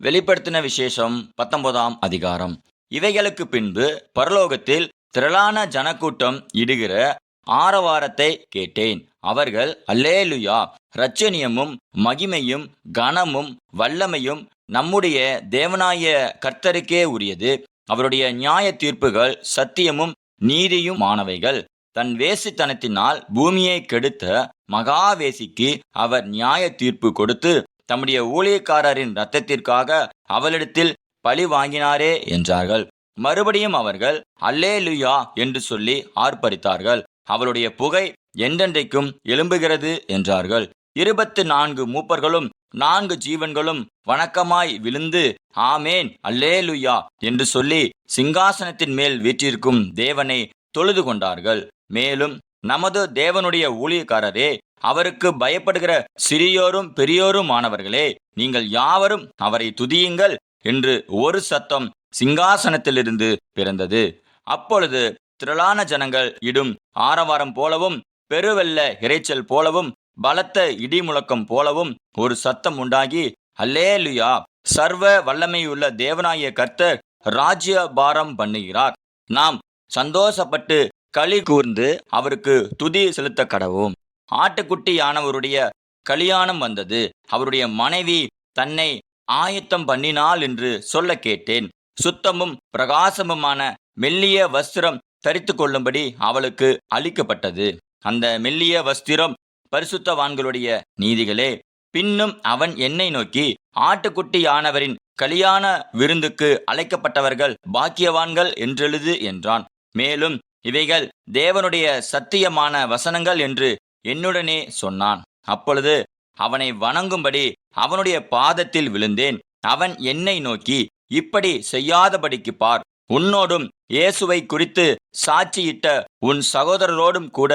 வெளிப்படுத்தின விசேஷம் பத்தொன்பதாம் அதிகாரம். இவைகளுக்கு பின்பு பரலோகத்தில் திரளான ஜனக்கூட்டம் இடுகிற ஆரவாரத்தை கேட்டேன். அவர்கள் அல்லேலுயா! ரச்சனியமும் மகிமையும் கனமும் வல்லமையும் நம்முடைய தேவனாய கர்த்தருக்கே உரியது. அவருடைய நியாய தீர்ப்புகள் சத்தியமும் நீதியும் மாணவைகள் தன் வேசித்தனத்தினால் பூமியை கெடுத்த மகாவேசிக்கு அவர் நியாய தீர்ப்பு கொடுத்து தம்முடைய ஊழியக்காரரின் இரத்தத்திற்காக அவளிடத்தில் பழி வாங்கினாரே என்றார்கள். மறுபடியும் அவர்கள் அல்லே லுயா என்று சொல்லி ஆர்ப்பரித்தார்கள். அவளுடைய புகை என்றென்றைக்கும் எழும்புகிறது என்றார்கள். இருபத்து நான்கு மூப்பர்களும் நான்கு ஜீவன்களும் வணக்கமாய் விழுந்து ஆமேன் அல்லே லுயா என்று சொல்லி சிங்காசனத்தின் மேல் வீற்றிருக்கும் தேவனை தொழுது கொண்டார்கள். மேலும் நமது தேவனுடைய ஊழியக்காரரே அவருக்கு பயப்படுகிற சிறியோரும் பெரியோரும் ஆனவர்களே நீங்கள் யாவரும் அவரை துதியுங்கள் என்று ஒரு சத்தம் சிங்காசனத்திலிருந்து பிறந்தது. அப்பொழுது திரளான ஜனங்கள் இடும் ஆரவாரம் போலவும் பெருவெல்ல இறைச்சல் போலவும் பலத்த இடி முழக்கம் போலவும் ஒரு சத்தம் உண்டாகி அல்லேலுயா! சர்வ வல்லமையுள்ள தேவனாய கர்த்தர் ராஜ்யபாரம் பண்ணுகிறார். நாம் சந்தோஷப்பட்டு களி கூர்ந்து அவருக்கு துதி செலுத்த கடவும் ஆட்டுக்குட்டியானவருடைய கல்யாணம் வந்தது. அவருடைய மனைவி தன்னை ஆயத்தம் பண்ணினாள் என்று சொல்ல கேட்டேன். சுத்தமும் பிரகாசமுமான மெல்லிய வஸ்திரம் தரித்து கொள்ளும்படி அவளுக்கு அளிக்கப்பட்டது. அந்த மெல்லிய வஸ்திரம் பரிசுத்தவான்களுடைய நீதிகளே. பின்னும் அவன் என்னை நோக்கி ஆட்டுக்குட்டியானவரின் கல்யாண விருந்துக்கு அழைக்கப்பட்டவர்கள் பாக்கியவான்கள் என்றெழுது என்றான். மேலும் இவைகள் தேவனுடைய சத்தியமான வசனங்கள் என்று என்னுடனே சொன்னான். அப்பொழுது அவனை வணங்கும்படி அவனுடைய பாதத்தில் விழுந்தேன். அவன் என்னை நோக்கி இப்படி செய்யாதபடிக்கு பார். உன்னோடும் இயேசுவை குறித்து சாட்சியிட்ட உன் சகோதரரோடும் கூட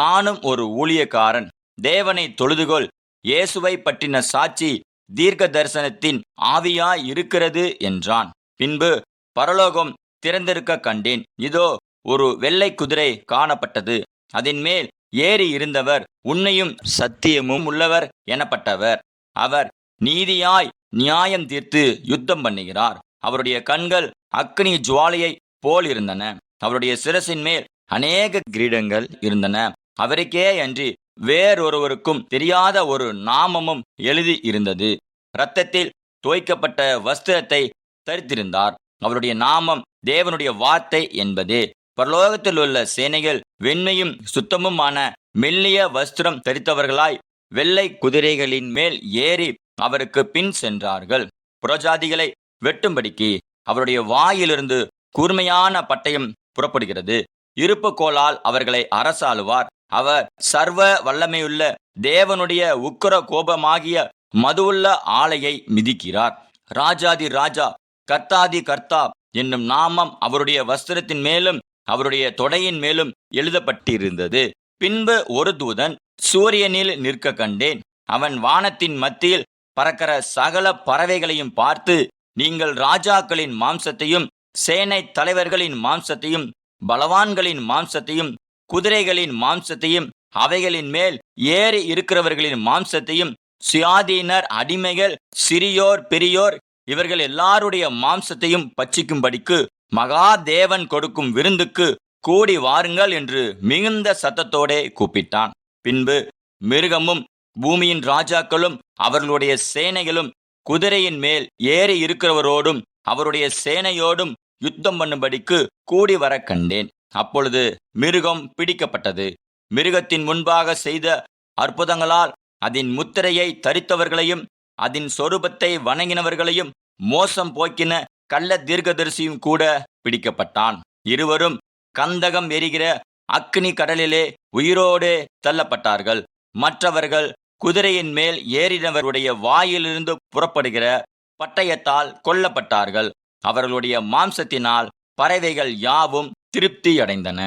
நானும் ஒரு ஊழியக்காரன். தேவனை தொழுதுகொள். இயேசுவை பற்றின சாட்சி தீர்க்க தரிசனத்தின் ஆவியாய் இருக்கிறது என்றான். பின்பு பரலோகம் திறந்திருக்க கண்டேன். இதோ ஒரு வெள்ளை குதிரை காணப்பட்டது. அதன் மேல் ஏறி இருந்தவர் உன்னையும் சத்தியமும் உள்ளவர் எனப்பட்டவர். அவர் நீதியாய் நியாயம் தீர்த்து யுத்தம் பண்ணுகிறார். அவருடைய கண்கள் அக்னி ஜுவாலையை போல் இருந்தன அவருடைய சிரசின் மேல் அநேக கிரீடங்கள் இருந்தன. அவருக்கே அன்றி வேறொருவருக்கும் தெரியாத ஒரு நாமமும் எழுதி இருந்தது. இரத்தத்தில் தோய்க்கப்பட்ட வஸ்திரத்தை தரித்திருந்தார். அவருடைய நாமம் தேவனுடைய வார்த்தை என்பது. பரலோகத்தில் உள்ள சேனைகள் வெண்மையும் சுத்தமுமான மெல்லிய வஸ்திரம் தரித்தவர்களாய் வெள்ளை குதிரைகளின் மேல் ஏறி அவருக்கு பின் சென்றார்கள். புறஜாதிகளை வெட்டும்படிக்கு அவருடைய வாயிலிருந்து கூர்மையான பட்டயம் புறப்படுகிறது. இருப்பு கோலால் அவர்களை அரசாளுவார். அவர் சர்வ வல்லமையுள்ள தேவனுடைய உக்கிர கோபமாகிய மதுவுள்ள ஆலையை மிதிக்கிறார். ராஜாதி ராஜா கர்த்தாதி கர்த்தா என்னும் நாமம் அவருடைய வஸ்திரத்தின் மேலும் அவருடைய தொடையின் மேலும் எழுதப்பட்டிருந்தது. பின்பு ஒரு தூதன் சூரியனில் நிற்க கண்டேன். அவன் வானத்தின் மத்தியில் பறக்கிற சகல பறவைகளையும் பார்த்து நீங்கள் ராஜாக்களின் மாம்சத்தையும் சேனை தலைவர்களின் மாம்சத்தையும் பலவான்களின் மாம்சத்தையும் குதிரைகளின் மாம்சத்தையும் அவைகளின் மேல் ஏறி இருக்கிறவர்களின் மாம்சத்தையும் சுயாதீனர் அடிமைகள் சிறியோர் பெரியோர் இவர்கள் எல்லாருடைய மாம்சத்தையும் பச்சிக்கும்படிக்கு மகாதேவன் கொடுக்கும் விருந்துக்கு கூடி வாருங்கள் என்று மிகுந்த சத்தத்தோடே கூப்பிட்டான். பின்பு மிருகமும் பூமியின் ராஜாக்களும் அவர்களுடைய சேனைகளும் குதிரையின் மேல் ஏறி இருக்கிறவரோடும் அவருடைய சேனையோடும் யுத்தம் பண்ணும்படிக்கு கூடி வர கண்டேன். அப்பொழுது மிருகம் பிடிக்கப்பட்டது. மிருகத்தின் முன்பாக செய்த அற்புதங்களால் அதன் முத்திரையை தரித்தவர்களையும் அதன் சொரூபத்தை வணங்கினவர்களையும் மோசம் போக்கின கள்ள தீர்க்கதரிசியும் கூட பிடிக்கப்பட்டான். இருவரும் கந்தகம் எரிகிற அக்னி கடலிலே உயிரோடே தள்ளப்பட்டார்கள். மற்றவர்கள் குதிரையின் மேல் ஏறினவருடைய வாயிலிருந்து புறப்படுகிற பட்டயத்தால் கொல்லப்பட்டார்கள். அவர்களுடைய மாம்சத்தினால் பறவைகள் யாவும் திருப்தி அடைந்தன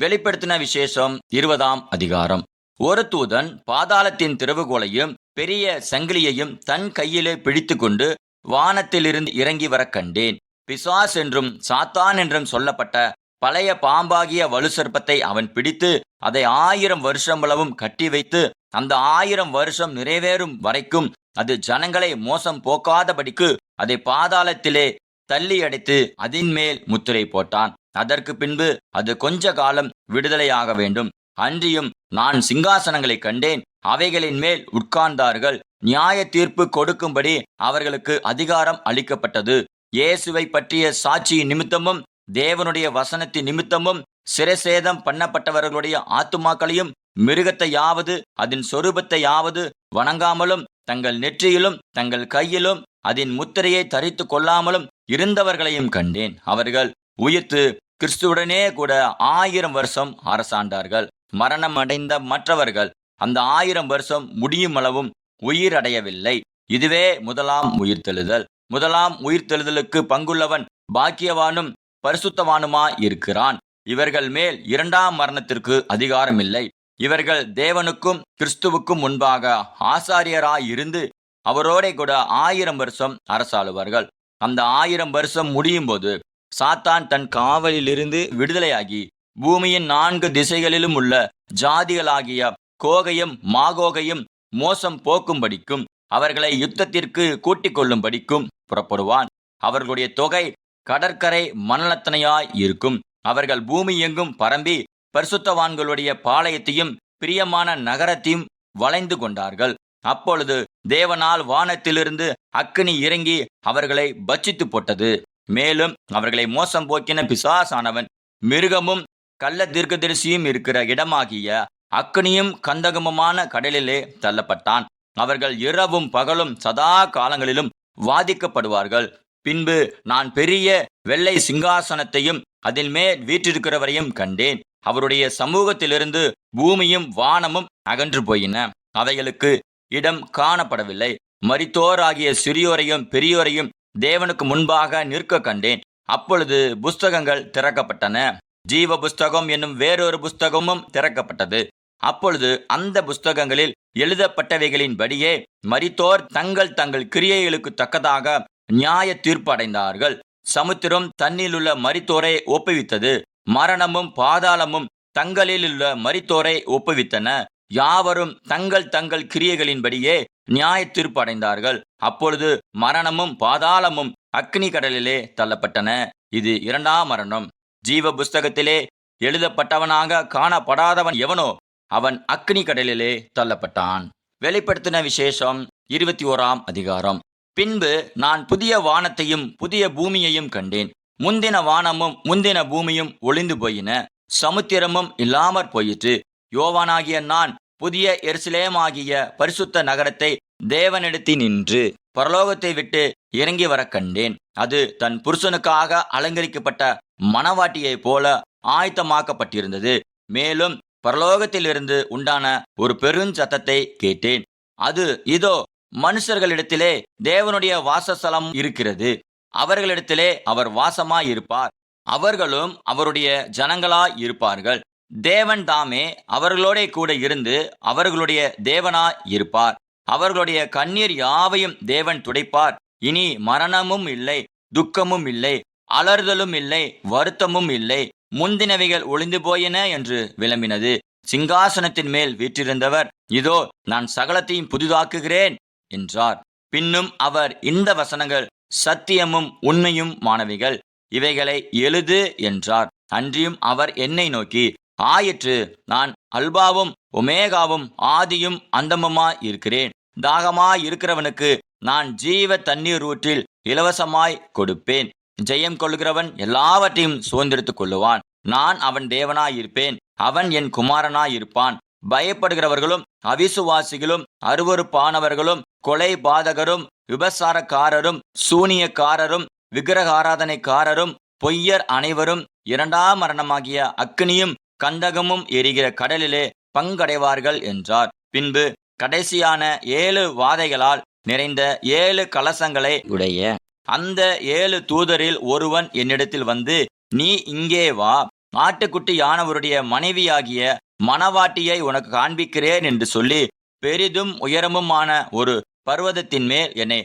வெளிப்படுத்தின விசேஷம் இருபதாம் அதிகாரம். ஒரு தூதன் பாதாளத்தின் திறவுகோலையும் பெரிய சங்கிலியையும் தன் கையிலே பிடித்து கொண்டு வானத்திலிருந்து இறங்கி வர கண்டேன். பிசாஸ் என்றும் சாத்தான் என்றும் சொல்லப்பட்ட பழைய பாம்பாகிய வலு சர்ப்பத்தை அவன் பிடித்து அதை ஆயிரம் வருஷங்களவும் கட்டி வைத்து அந்த ஆயிரம் வருஷம் நிறைவேறும் வரைக்கும் அது ஜனங்களை மோசம் போக்காதபடிக்கு அதை பாதாளத்திலே தள்ளி அடைத்து அதின் மேல் முத்திரை போட்டான். அதற்கு பின்பு அது கொஞ்ச காலம் விடுதலையாக வேண்டும். அன்றியும் நான் சிங்காசனங்களைக் கண்டேன். அவைகளின் மேல் உட்கார்ந்தார்கள். நியாய தீர்ப்பு கொடுக்கும்படி அவர்களுக்கு அதிகாரம் அளிக்கப்பட்டது. இயேசுவை பற்றிய சாட்சி நிமித்தமும் தேவனுடைய வசனத்தின் நிமித்தமும் சிரசேதம் பண்ணப்பட்டவர்களுடைய ஆத்துமாக்களையும் மிருகத்தையாவது அதன் சொரூபத்தையாவது வணங்காமலும் தங்கள் நெற்றியிலும் தங்கள் கையிலும் அதன் முத்திரையை தரித்து கொள்ளாமலும் இருந்தவர்களையும் கண்டேன். அவர்கள் உயிர்த்து கிறிஸ்துவுடனே கூட ஆயிரம் வருஷம் அரசாண்டார்கள். மரணம் அடைந்த மற்றவர்கள் அந்த ஆயிரம் வருஷம் முடியும் அளவும் உயிரடையவில்லை. இதுவே முதலாம் உயிர்த்தெழுதல். முதலாம் உயிர்த்தெழுதலுக்கு பங்குள்ளவன் பாக்கியவானும் பரிசுத்தவானுமா இருக்கிறான். இவர்கள் மேல் இரண்டாம் மரணத்திற்கு அதிகாரமில்லை. இவர்கள் தேவனுக்கும் கிறிஸ்துவுக்கும் முன்பாக ஆசாரியராய் இருந்து அவரோட கூட ஆயிரம் வருஷம் அரசாளுவார்கள். அந்த ஆயிரம் வருஷம் முடியும் போது சாத்தான் தன் காவலிலிருந்து விடுதலையாகி பூமியின் நான்கு திசைகளிலும் உள்ள ஜாதிகளாகிய கோகையும் மாகோகையும் மோசம் போக்கும்படிக்கும் அவர்களை யுத்தத்திற்கு கூட்டிக் கொள்ளும்படிக்கும் புறப்படுவான். அவர்களுடைய தொகை கடற்கரை மணலத்தனையாய் இருக்கும். அவர்கள் பூமி எங்கும் பரம்பி பரிசுத்தவான்களுடைய பாளையத்தையும் பிரியமான நகரத்தையும் வளைந்து கொண்டார்கள். அப்பொழுது தேவனால் வானத்திலிருந்து அக்கினி இறங்கி அவர்களை பட்சித்து போட்டது. மேலும் அவர்களை மோசம் போக்கின பிசாசானவன் மிருகமும் கள்ள தீர்க்கதரிசியும் இருக்கிற இடமாகிய அக்னியும் கந்தகமுமான கடலிலே தள்ளப்பட்டான். அவர்கள் இரவும் பகலும் சதா காலங்களிலும் வாதிக்கப்படுவார்கள். பின்பு நான் பெரிய வெள்ளை சிங்காசனத்தையும் அதில் மேல் வீற்றிருக்கிறவரையும் கண்டேன். அவருடைய சமூகத்திலிருந்து பூமியும் வானமும் அகன்று போயின. அவைகளுக்கு இடம் காணப்படவில்லை. மரித்தோராகிய சிறியோரையும் பெரியோரையும் தேவனுக்கு முன்பாக நிற்க கண்டேன். அப்பொழுது புஸ்தகங்கள் திறக்கப்பட்டன. ஜீவ புஸ்தகம் என்னும் வேறொரு புஸ்தகமும் திறக்கப்பட்டது. அப்பொழுது அந்த புஸ்தகங்களில் எழுதப்பட்டவைகளின்படியே மரித்தோர் தங்கள் தங்கள் கிரியைகளுக்கு தக்கதாக நியாய தீர்ப்பு அடைந்தார்கள் சமுத்திரம் தன்னிலுள்ள மரித்தோரை ஒப்புவித்தது. மரணமும் பாதாளமும் தங்களிலுள்ள மரித்தோரை ஒப்புவித்தன. யாவரும் தங்கள் தங்கள் கிரியைகளின்படியே நியாய தீர்ப்பு அடைந்தார்கள் அப்பொழுது மரணமும் பாதாளமும் அக்னி கடலிலே தள்ளப்பட்டன. இது இரண்டாம் மரணம். ஜீவ புஸ்தகத்திலே எழுதப்பட்டவனாக காணப்படாதவன் எவனோ அவன் அக்னி கடலிலே தள்ளப்பட்டான். வெளிப்படுத்தின விசேஷம் இருபத்தி ஓராம் அதிகாரம். பின்பு நான் புதிய வானத்தையும் புதிய பூமியையும் கண்டேன். முந்தின வானமும் முந்தின பூமியும் ஒளிந்து போயின. சமுத்திரமும் இல்லாமற் போயிற்று. யோவானாகிய நான் புதிய எருசலேமாகிய பரிசுத்த நகரத்தை தேவனெடுத்தி நின்று பரலோகத்தை விட்டு இறங்கி வர கண்டேன். அது தன் புருஷனுக்காக அலங்கரிக்கப்பட்ட மணவாட்டியைப் போல ஆயத்தமாக்கப்பட்டிருந்தது. மேலும் பரலோகத்திலிருந்து உண்டான ஒரு பெருஞ்சத்தத்தை கேட்டேன். அது இதோ மனுஷர்களிடத்திலே தேவனுடைய வாசஸ்தலம் இருக்கிறது. அவர்களிடத்திலே அவர் வாசமாய் இருப்பார் அவர்களும் அவருடைய ஜனங்களாய் இருப்பார்கள் தேவன் தாமே அவர்களோட கூட இருந்து அவர்களுடைய தேவனாய் இருப்பார் அவர்களுடைய கண்ணீர் யாவையும் தேவன் துடைப்பார். இனி மரணமும் இல்லை துக்கமும் இல்லை. அலறுதலும் இல்லை வருத்தமும் இல்லை. முந்தினவைகள் ஒளிந்து போயின என்று விளம்பினது. சிங்காசனத்தின் மேல் வீற்றிருந்தவர் இதோ நான் சகலத்தையும் புதிதாக்குகிறேன் என்றார். பின்னும் அவர் இந்த வசனங்கள் சத்தியமும் உண்மையும் மாணவிகள். இவைகளை எழுது என்றார். அன்றியும் அவர் என்னை நோக்கி ஆயிற்று நான் அல்பாவும் ஒமேகாவும் ஆதியும் அந்தமுமாய் இருக்கிறேன். தாகமாய் இருக்கிறவனுக்கு நான் ஜீவ தண்ணீர் ஊற்றில் இலவசமாய் கொடுப்பேன். ஜெயம் கொள்கிறவன் எல்லாவற்றையும் சுதந்திரித்துக் கொள்ளுவான். நான் அவன் தேவனாய் இருப்பேன் அவன் என் குமாரனாயிருப்பான். பயப்படுகிறவர்களும் அவிசுவாசிகளும் அருவறுப்பானவர்களும் கொலை பாதகரும் விபசாரக்காரரும் சூனியக்காரரும் விக்கிரகாராதனைக்காரரும் பொய்யர் அனைவரும் இரண்டாம் மரணமாகிய அக்னியும் கந்தகமும் எரிகிற கடலிலே பங்கடைவார்கள் என்றார். பின்பு கடைசியான ஏழு வாதைகளால் நிறைந்த ஏழு கலசங்களை உடைய அந்த ஏழு தூதரில் ஒருவன் என்னிடத்தில் வந்து நீ இங்கே வா. ஆட்டுக்குட்டி யானவருடைய மனைவியாகிய மணவாட்டியை உனக்கு காண்பிக்கிறேன் என்று சொல்லி பெரிதும் உயரமுமான ஒரு பர்வதத்தின் மேல் என்னை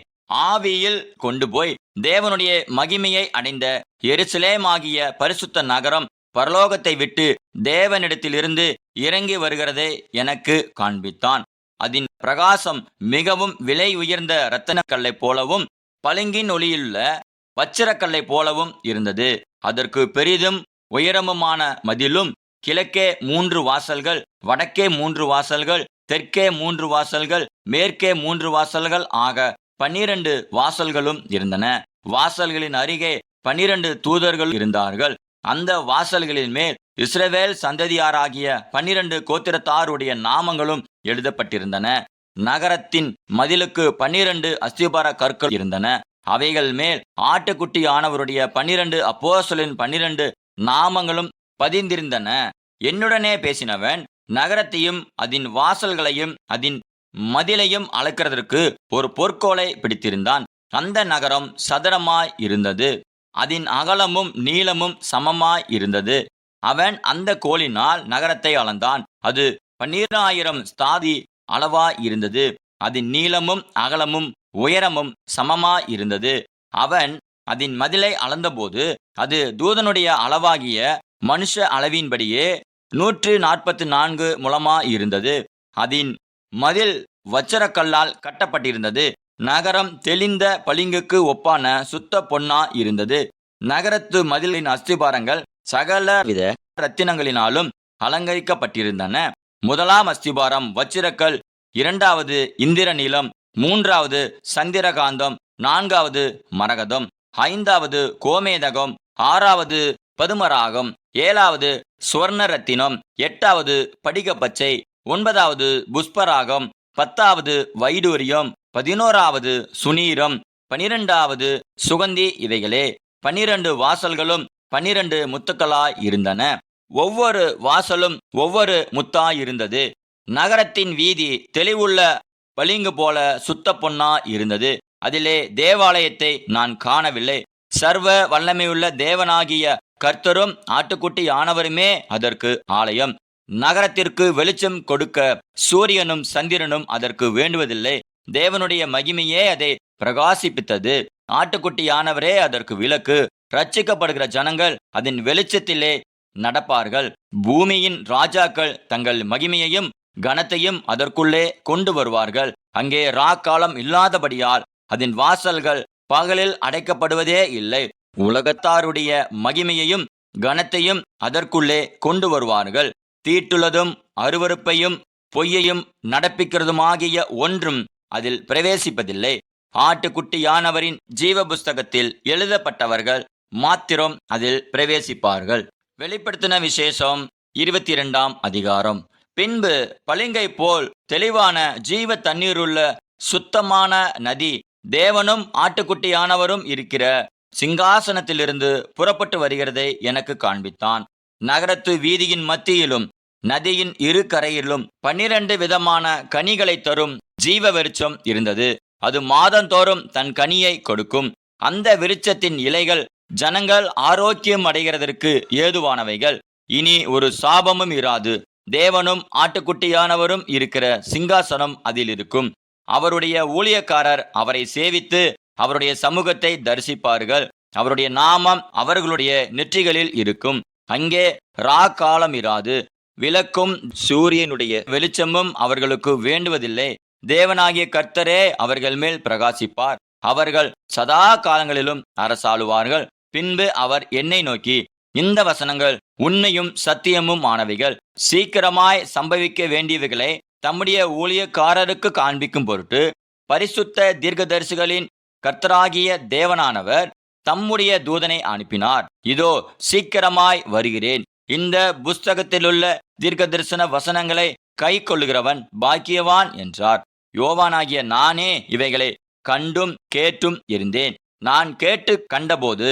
ஆவியில் கொண்டு போய் தேவனுடைய மகிமையை அடைந்த எருசலேமாகிய பரிசுத்த நகரம் பரலோகத்தை விட்டு தேவனிடத்திலிருந்து இறங்கி வருகிறதை எனக்கு காண்பித்தான். அதன் பிரகாசம் மிகவும் விலை உயர்ந்த இரத்தனக்கல்லை போலவும் பளிங்கின் ஒளியுள்ள வச்சிரக்கல்லை போலவும் இருந்தது. அதற்கு பெரிதும் உயரமுமான மதிலும் கிழக்கே மூன்று வாசல்கள் வடக்கே மூன்று வாசல்கள் தெற்கே மூன்று வாசல்கள் மேற்கே மூன்று வாசல்கள் ஆக பன்னிரண்டு வாசல்களும் இருந்தன. வாசல்களின் அருகே பன்னிரண்டு தூதர்கள் இருந்தார்கள். அந்த வாசல்களின் மேல் இஸ்ரவேல் சந்ததியாராகிய பன்னிரண்டு கோத்திரத்தாருடைய நாமங்களும் எழுதப்பட்டிருந்தன. நகரத்தின் மதிலுக்கு பன்னிரண்டு அஸ்திபார கற்கள் இருந்தன. அவைகள் மேல் ஆட்டுக்குட்டி ஆனவருடைய பன்னிரண்டு அப்போசலின் பன்னிரண்டு நாமங்களும் பதிந்திருந்தன. என்னுடனே பேசினவன் நகரத்தையும் அதன் வாசல்களையும் அதன் மதிலையும் அளக்கிறதற்கு ஒரு பொற்கோலை பிடித்திருந்தான். அந்த நகரம் சதுரமாய் இருந்தது. அதன் அகலமும் நீளமும் சமமாய் இருந்தது. அவன் அந்த கோலினால் நகரத்தை அளந்தான். அது பன்னிராயிரம் ஸ்தாதி அளவா இருந்தது. அதன் நீளமும் அகலமும் உயரமும் சமமா இருந்தது. அவன் அதன் மதிலை அளந்தபோது அது தூதனுடைய அளவாகிய மனுஷ அளவின்படியே நூற்று நாற்பத்து நான்கு முழமா இருந்தது. அதன் மதில் வச்சரக்கல்லால் கட்டப்பட்டிருந்தது. நகரம் தெளிந்த பளிங்குக்கு ஒப்பான சுத்த பொன்னா இருந்தது. நகரத்து மதிலின் அஸ்திபாரங்கள் சகல வித ரத்தினங்களினாலும் அலங்கரிக்கப்பட்டிருந்தன. முதலாம் அஸ்திபாரம் வச்சிரக்கல் இரண்டாவது இந்திரநீலம் மூன்றாவது சந்திரகாந்தம் நான்காவது மரகதம் ஐந்தாவது கோமேதகம் ஆறாவது பதுமராகம் ஏழாவது சுவர்ண ரத்தினம் எட்டாவது படிகப்பச்சை ஒன்பதாவது புஷ்பராகம் பத்தாவது வைடூரியம் பதினோராவது சுனீரம் பனிரெண்டாவது சுகந்தி இவைகளே. பனிரெண்டு வாசல்களும் பனிரெண்டு முத்துக்களாய் இருந்தன. ஒவ்வொரு வாசலும் ஒவ்வொரு முத்தாய் இருந்தது நகரத்தின் வீதி தெளிவுள்ள பளிங்கு போல சுத்த பொன்னா இருந்தது. அதிலே தேவாலயத்தை நான் காணவில்லை. சர்வ வல்லமையுள்ள தேவனாகிய கர்த்தரும் ஆட்டுக்குட்டி ஆனவருமே அதற்கு ஆலயம். நகரத்திற்கு வெளிச்சம் கொடுக்க சூரியனும் சந்திரனும் அதற்கு வேண்டுவதில்லை. தேவனுடைய மகிமையே அதை பிரகாசிப்பித்தது. ஆட்டுக்குட்டியானவரே அதற்கு விளக்கு. ரட்சிக்கப்படுகிற ஜனங்கள் அதன் வெளிச்சத்திலே நடப்பார்கள். பூமியின் ராஜாக்கள் தங்கள் மகிமையையும் கனத்தையும் அதற்குள்ளே கொண்டு வருவார்கள். அங்கே ராக்காலம் இல்லாதபடியால் அதன் வாசல்கள் பகலில் அடைக்கப்படுவதே இல்லை. உலகத்தாருடைய மகிமையையும் கனத்தையும் அதற்குள்ளே கொண்டு வருவார்கள். தீட்டுள்ளதும் அருவருப்பையும் பொய்யையும் நடப்பிக்கிறதுமாகிய ஒன்றும் அதில் பிரவேசிப்பதில்லை. ஆட்டுக்குட்டியானவரின் ஜீவ புஸ்தகத்தில் எழுதப்பட்டவர்கள் மாத்திரம் அதில் பிரவேசிப்பார்கள். வெளிப்படுத்தின விசேஷம் இருபத்தி இரண்டாம் அதிகாரம். பின்பு பளிங்கை போல் தெளிவான ஜீவ தண்ணீருள்ள சுத்தமான நதி. தேவனும் ஆட்டுக்குட்டியானவரும் இருக்கிற சிங்காசனத்திலிருந்து புறப்பட்டு வருகிறதை எனக்கு காண்பித்தான். நகரத்து வீதியின் மத்தியிலும் நதியின் இரு கரையிலும் பன்னிரண்டு விதமான கனிகளை தரும் ஜீவ விருட்சம் இருந்தது. அது மாதந்தோறும் தன் கனியை கொடுக்கும். அந்த விருட்சத்தின் இலைகள் ஜனங்கள் ஆரோக்கியம் அடைகிறதற்கு ஏதுவானவைகள். இனி ஒரு சாபமும் இராது. தேவனும் ஆட்டுக்குட்டியானவரும் இருக்கிற சிங்காசனம் அதில் இருக்கும். அவருடைய ஊழியக்காரர் அவரை சேவித்து அவருடைய சமூகத்தை தரிசிப்பார்கள். அவருடைய நாமம் அவர்களுடைய நெற்றிகளில் இருக்கும். அங்கே ரா காலம் இராது. விளக்கும் சூரியனுடைய வெளிச்சமும் அவர்களுக்கு வேண்டுவதில்லை. தேவனாகிய கர்த்தரே அவர்கள் மேல் பிரகாசிப்பார். அவர்கள் சதா காலங்களிலும் அரசாளுவார்கள். பின்பு அவர் என்னை நோக்கி இந்த வசனங்கள் உண்மையும் சத்தியமும் ஆனவைகள். சீக்கிரமாய் சம்பவிக்க வேண்டியவைகளை தம்முடைய ஊழியக்காரருக்கு காண்பிக்கும் பொருட்டு பரிசுத்த தீர்க்கதரிசிகளின் கர்த்தராகிய தேவனானவர் தம்முடைய தூதனை அனுப்பினார். இதோ சீக்கிரமாய் வருகிறேன். இந்த புஸ்தகத்திலுள்ள தீர்க்க தரிசன வசனங்களை கை கொள்ளுகிறவன் பாக்கியவான் என்றார். யோவானாகிய நானே இவைகளை கண்டும் கேட்டும் இருந்தேன். நான் கேட்டு கண்டபோது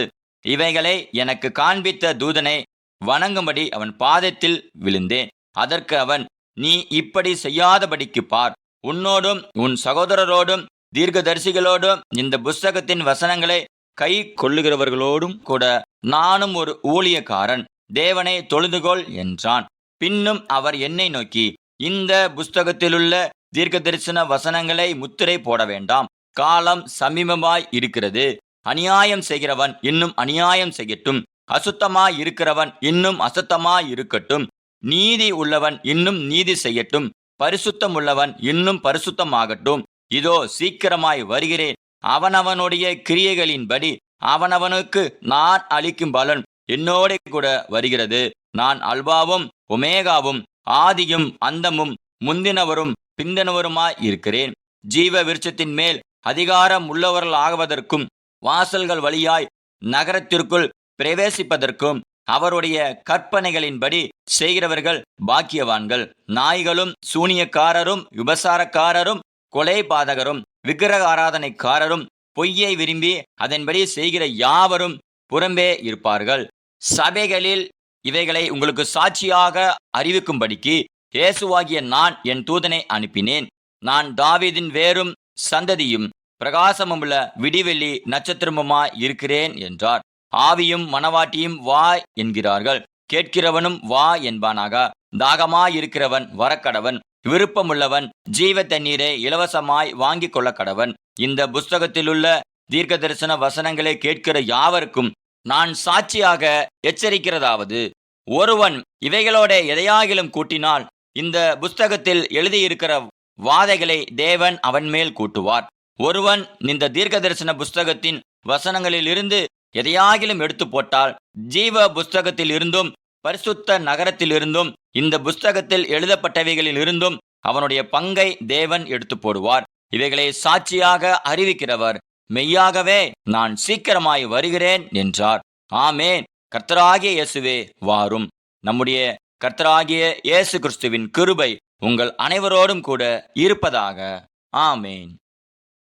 இவைகளை எனக்கு காண்பித்த தூதனை வணங்கும்படி அவன் பாதத்தில் விழுந்தேன். அதற்கு அவன் நீ இப்படி செய்யாதபடிக்கு பார். உன்னோடும் உன் சகோதரரோடும் தீர்க்கதரிசிகளோடும் இந்த புஸ்தகத்தின் வசனங்களை கை கொள்ளுகிறவர்களோடும் கூட நானும் ஒரு ஊழியக்காரன். தேவனை தொழுதுகொள் என்றான். பின்னும் அவர் என்னை நோக்கி இந்த புஸ்தகத்திலுள்ள தீர்க்க தரிசன வசனங்களை முத்திரை போட வேண்டாம். காலம் சமீபமாய் இருக்கிறது. அநியாயம் செய்கிறவன் இன்னும் அநியாயம் செய்யட்டும். அசுத்தமாய் இருக்கிறவன் இன்னும் அசுத்தமாய் இருக்கட்டும். நீதி உள்ளவன் இன்னும் நீதி செய்யட்டும். பரிசுத்தம் உள்ளவன் இன்னும் பரிசுத்தமாகட்டும். இதோ சீக்கிரமாய் வருகிறேன். அவனவனுடைய கிரியைகளின்படி அவனவனுக்கு நான் அளிக்கும் பலன் என்னோட கூட வருகிறது. நான் அல்பாவும் ஒமேகாவும் ஆதியும் அந்தமும் முந்தினவரும் பிந்தினவருமாய் இருக்கிறேன். ஜீவ விருட்சத்தின் மேல் அதிகாரம் உள்ளவர்கள் ஆகுவதற்கும் வாசல்கள் வழியாய் நகரத்திற்குள் பிரவேசிப்பதற்கும் அவருடைய கற்பனைகளின்படி செய்கிறவர்கள் பாக்கியவான்கள். நாய்களும் சூனியக்காரரும் விபசாரக்காரரும் கொலைபாதகரும் விக்கிரக ஆராதனைக்காரரும் பொய்யை விரும்பி அதன்படி செய்கிற யாவரும் புறம்பே இருப்பார்கள். சபைகளில் இவைகளை உங்களுக்கு சாட்சியாக அறிவிக்கும்படிக்கு இயேசுவாகிய நான் என் தூதனை அனுப்பினேன். நான் தாவீதின் வேரும் சந்ததியும் பிரகாசமுள்ள விடிவெள்ளி நட்சத்திரமுமாய் இருக்கிறேன் என்றார். ஆவியும் மனவாட்டியும் வா என்கிறார்கள். கேட்கிறவனும் வா என்பானாக. தாகமாயிருக்கிறவன் வரக்கடவன். விருப்பமுள்ளவன் ஜீவ தண்ணீரை இலவசமாய் வாங்கிக் கொள்ள கடவன் இந்த புஸ்தகத்திலுள்ள தீர்க்க தரிசன வசனங்களை கேட்கிற யாவருக்கும் நான் சாட்சியாக எச்சரிக்கிறதாவது? ஒருவன் இவைகளோட எதையாகிலும் கூட்டினால் இந்த புஸ்தகத்தில் எழுதியிருக்கிற வாதைகளை தேவன் அவன் மேல் கூட்டுவார். ஒருவன் இந்த தீர்க்க தரிசன புஸ்தகத்தின் வசனங்களிலிருந்து எதையாகிலும் எடுத்து போட்டால் ஜீவ புஸ்தகத்தில் இருந்தும் பரிசுத்த நகரத்தில் இருந்தும் இந்த புஸ்தகத்தில் எழுதப்பட்டவைகளில் இருந்தும் அவனுடைய பங்கை தேவன் எடுத்து போடுவார். இவைகளை சாட்சியாக அறிவிக்கிறவர். மெய்யாகவே நான் சீக்கிரமாய் வருகிறேன் என்றார். ஆமேன். கர்த்தராகிய இயேசுவே வாரும். நம்முடைய கர்த்தராகிய இயேசு கிறிஸ்துவின் கிருபை உங்கள் அனைவரோடும் கூட இருப்பதாக. ஆமேன்.